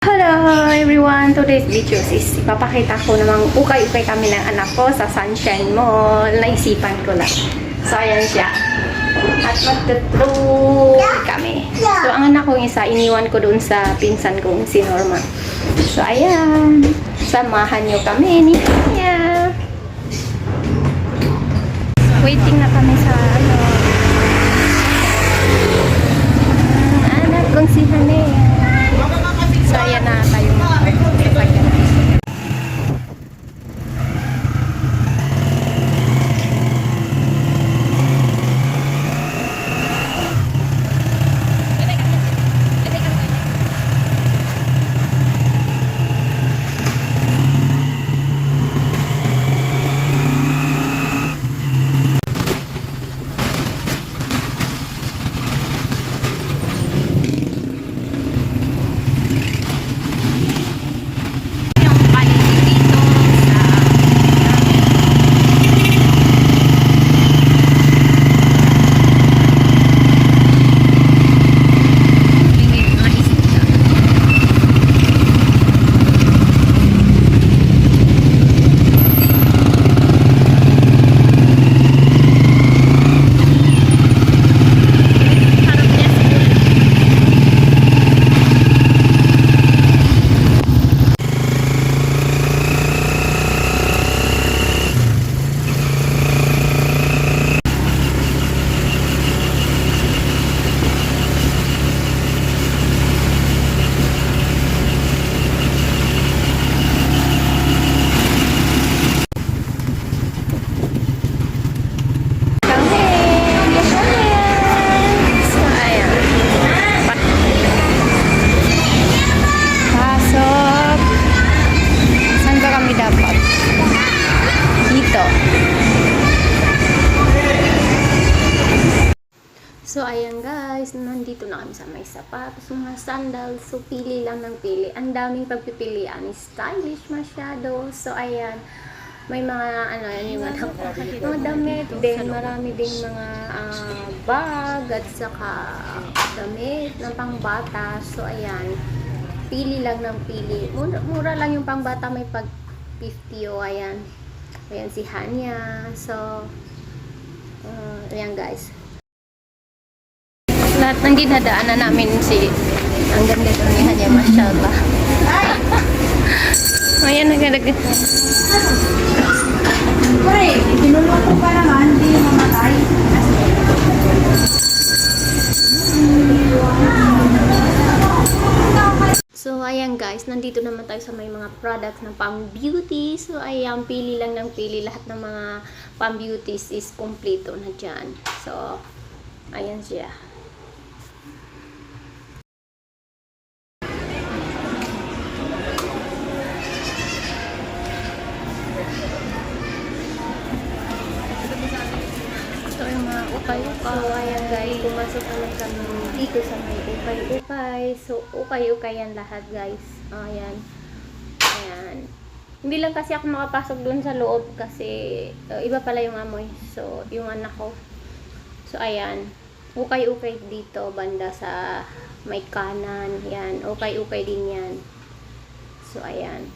Hello everyone! Today's video is ipapakita ko namang ukay-ukay kami ng anak ko sa Sunshine Mall. Naisipan ko lang. So, ayan siya. At magtutroll kami. So, ang anak kong isa, iniwan ko doon sa pinsan kong si Norma. So, ayan. Samahan niyo kami ni Kanya. Waiting na kami sa ano. Ang anak kong si Hanea. So, ayan na tayo mag-pagkakita. yung paligid dito sa Pingit mga isda. Harap niya siguro. Kami! So, ayan. Pasok! Saan ba kami dapat? Dito. So, ayan guys, nandito na kami sa may sapatos, mga sandals. So, pili lang ng pili. Ang daming pagpipilian. Stylish masyado. So, ayan. May mga, ano, yan yung mga, mga damit din. Marami ding mga ah, bag at saka damit ng pangbata. So, ayan. Pili lang ng pili. Mura, mura lang yung pangbata. May pag 50 o ayan. Ayan si Hanya. So, uh, ayan guys lahat ng dinadaanan namin si ang ganda ko ni Hanya mashallah. Ayan nagalag Pre, tinuluto pa naman, hindi mamatay. so ayan guys nandito naman tayo sa may mga products ng pang beauty so ayan pili lang ng pili. Lahat ng mga pang beauties is kompleto na dyan. So ayan siya So, mga ukay-ukay. Ayan guys, pumasok naman kami dito sa may ukay-ukay. So, ukay-ukay yan lahat guys. Ayan. Ayan. Hindi lang kasi ako makapasok dun sa loob kasi uh, iba pala yung amoy. So, yung anak ko. So, ayan. Ukay-ukay dito, banda sa may kanan. Yan. Ukay-ukay din yan. So, ayan.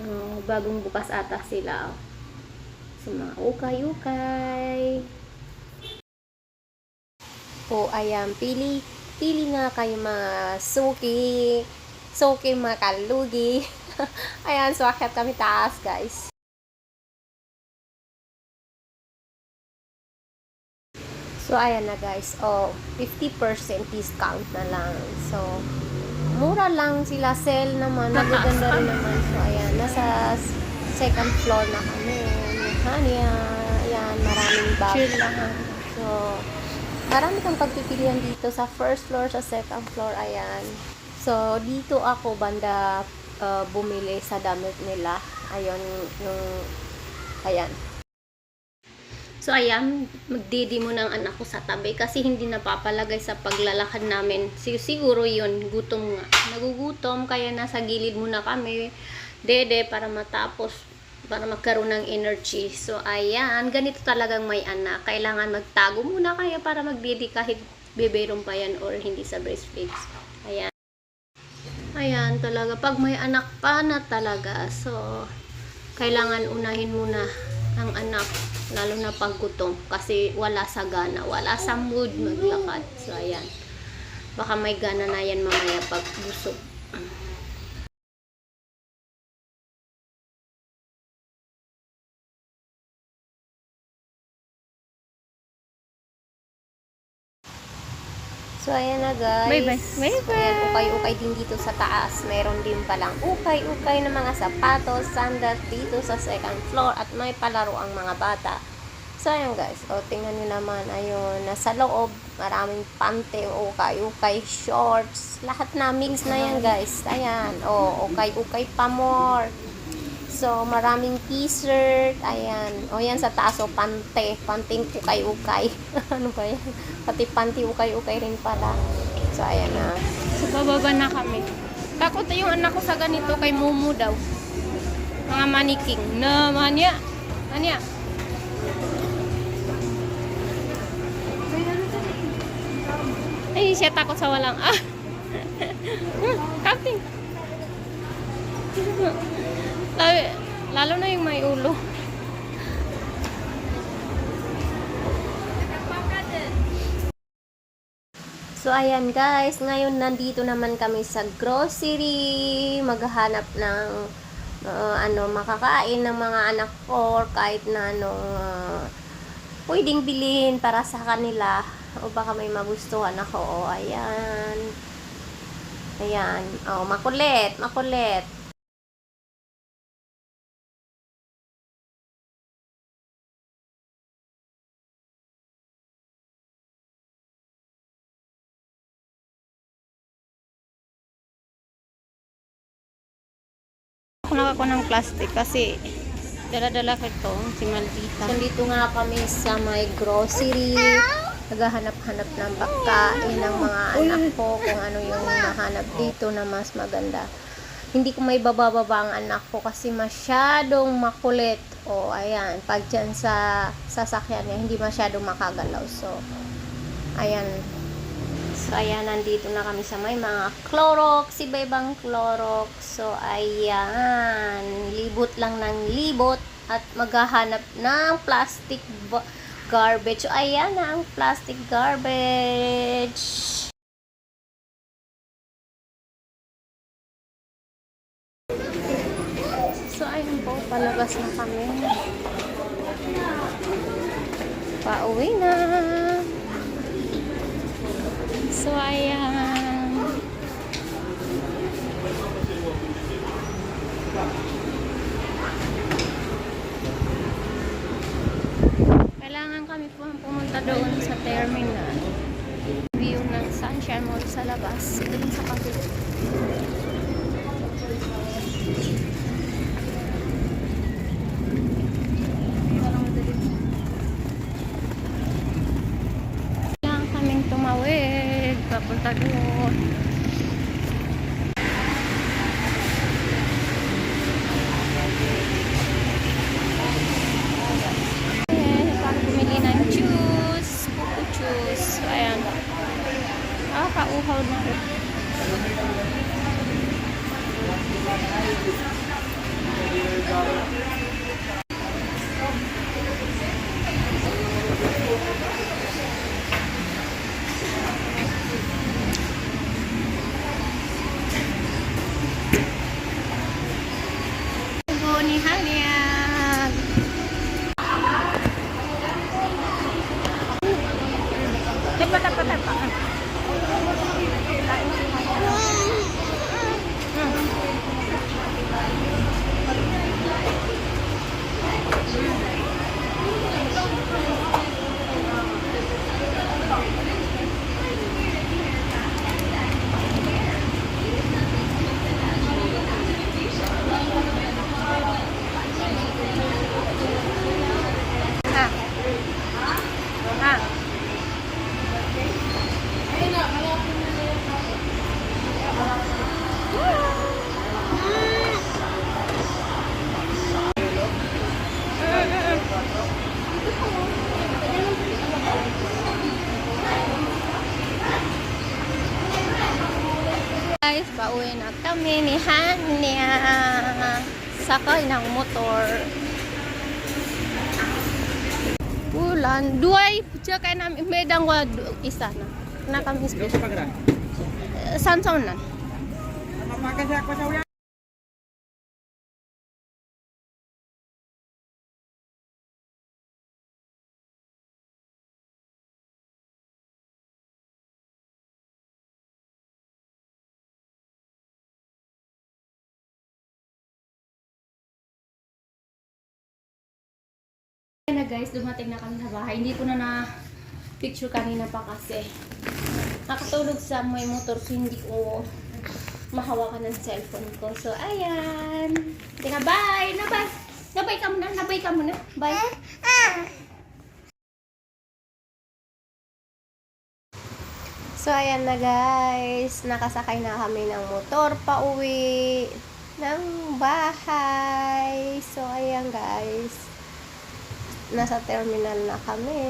Uh, bagong bukas ata sila. So, mga ukay-ukay. O, ayan, pili, pili nga kayo mga suki, suki mga kalugi. ayan, so akyat kami taas, guys. So, ayan na guys. Oh, 50% discount na lang. So, mura lang sila. Sale naman. Magaganda rin naman. So, ayan. Nasa second floor na kami. Hania. Ayan, maraming bag. Chill lang. So, marami kang pagpipilian dito sa first floor, sa second floor, ayan. So, dito ako banda uh, bumili sa damit nila. Ayun, yung, ayan. So, ayan, magdidi mo ng anak ko sa tabi kasi hindi napapalagay sa paglalakad namin. Sig- Siguro yun, gutom nga. Nagugutom, kaya nasa gilid muna kami. Dede, para matapos para magkaroon ng energy. So, ayan, ganito talagang may anak. Kailangan magtago muna kayo para magdidi kahit bebelong pa yan or hindi sa breastfeeds. Ayan. Ayan, talaga. Pag may anak pa na talaga, so, kailangan unahin muna ang anak. Lalo na pag gutom. Kasi wala sa gana. Wala sa mood maglakad. So, ayan. Baka may gana na yan mamaya pag busog. Ayan na guys. Bye-bye. So, Bye-bye. ayan, ukay-ukay din dito sa taas. Mayroon din palang ukay-ukay na mga sapatos, sandals dito sa second floor at may palaro ang mga bata. So, ayan guys. O, tingnan nyo naman. Ayun, nasa loob. Maraming pante, ukay-ukay, shorts. Lahat na mix na yan guys. Ayan. O, ukay-ukay pa more. So, maraming t-shirt. Ayan. O, yan sa taas. O, pante. Panting ukay-ukay. ano ba yan? Pati panty ukay-ukay rin pala. So, ayan na. So, bababa na kami. Takot yung anak ko sa ganito kay Mumu daw. Mga maniking. Na, manya. Manya. Ay, siya takot sa walang ah. Hmm, Kapting. Lalo, lalo na yung may ulo. So, ayan guys. Ngayon, nandito naman kami sa grocery. Maghahanap ng uh, ano, makakain ng mga anak ko or kahit na anong uh, pwedeng bilhin para sa kanila. O baka may magustuhan ako. O, ayan. Ayan. O, makulit. Makulit. Nakakuha ng plastic kasi dala-dala ko ito, si Maldita. Nandito nga kami sa may grocery. Naghahanap-hanap ng pagkain ng mga anak ko kung ano yung mahanap dito na mas maganda. Hindi ko may babababa ang anak ko kasi masyadong makulit. O, ayan. Pag dyan sa sasakyan niya, hindi masyadong makagalaw. So, ayan. So, ayan, nandito na kami sa may mga Clorox, iba-ibang Clorox. So, ayan, libot lang ng libot at maghahanap ng plastic ba- garbage. So, ayan na ang plastic garbage. So, ayun po, palabas na kami. Pauwi na. So, ayan. Kailangan kami pum- pumunta doon sa terminal. View ng Sunshine Mall sa labas. Doon sa kapit. Kailangan kaming tumawid. Papunta doon. Ayan, para bumili ng juice, pupo juice. So, ayan. Nakakauhaw na. Tubo pauwi na kami. ni Hania. Sakay ng motor. Ulan. Duay. Diya kay namin. Medang wa du- isa na. Na kami special. Sansaw na. Ayan na guys, dumating na kami sa bahay. Hindi ko na na picture kanina pa kasi nakatulog sa may motor so hindi ko mahawakan ng cellphone ko. So, ayan. Tika, bye! Nabay! Nabay ka muna! Nabay ka muna! Bye! So, ayan na guys. Nakasakay na kami ng motor pa uwi ng bahay. So, ayan guys. Nasa terminal na kami.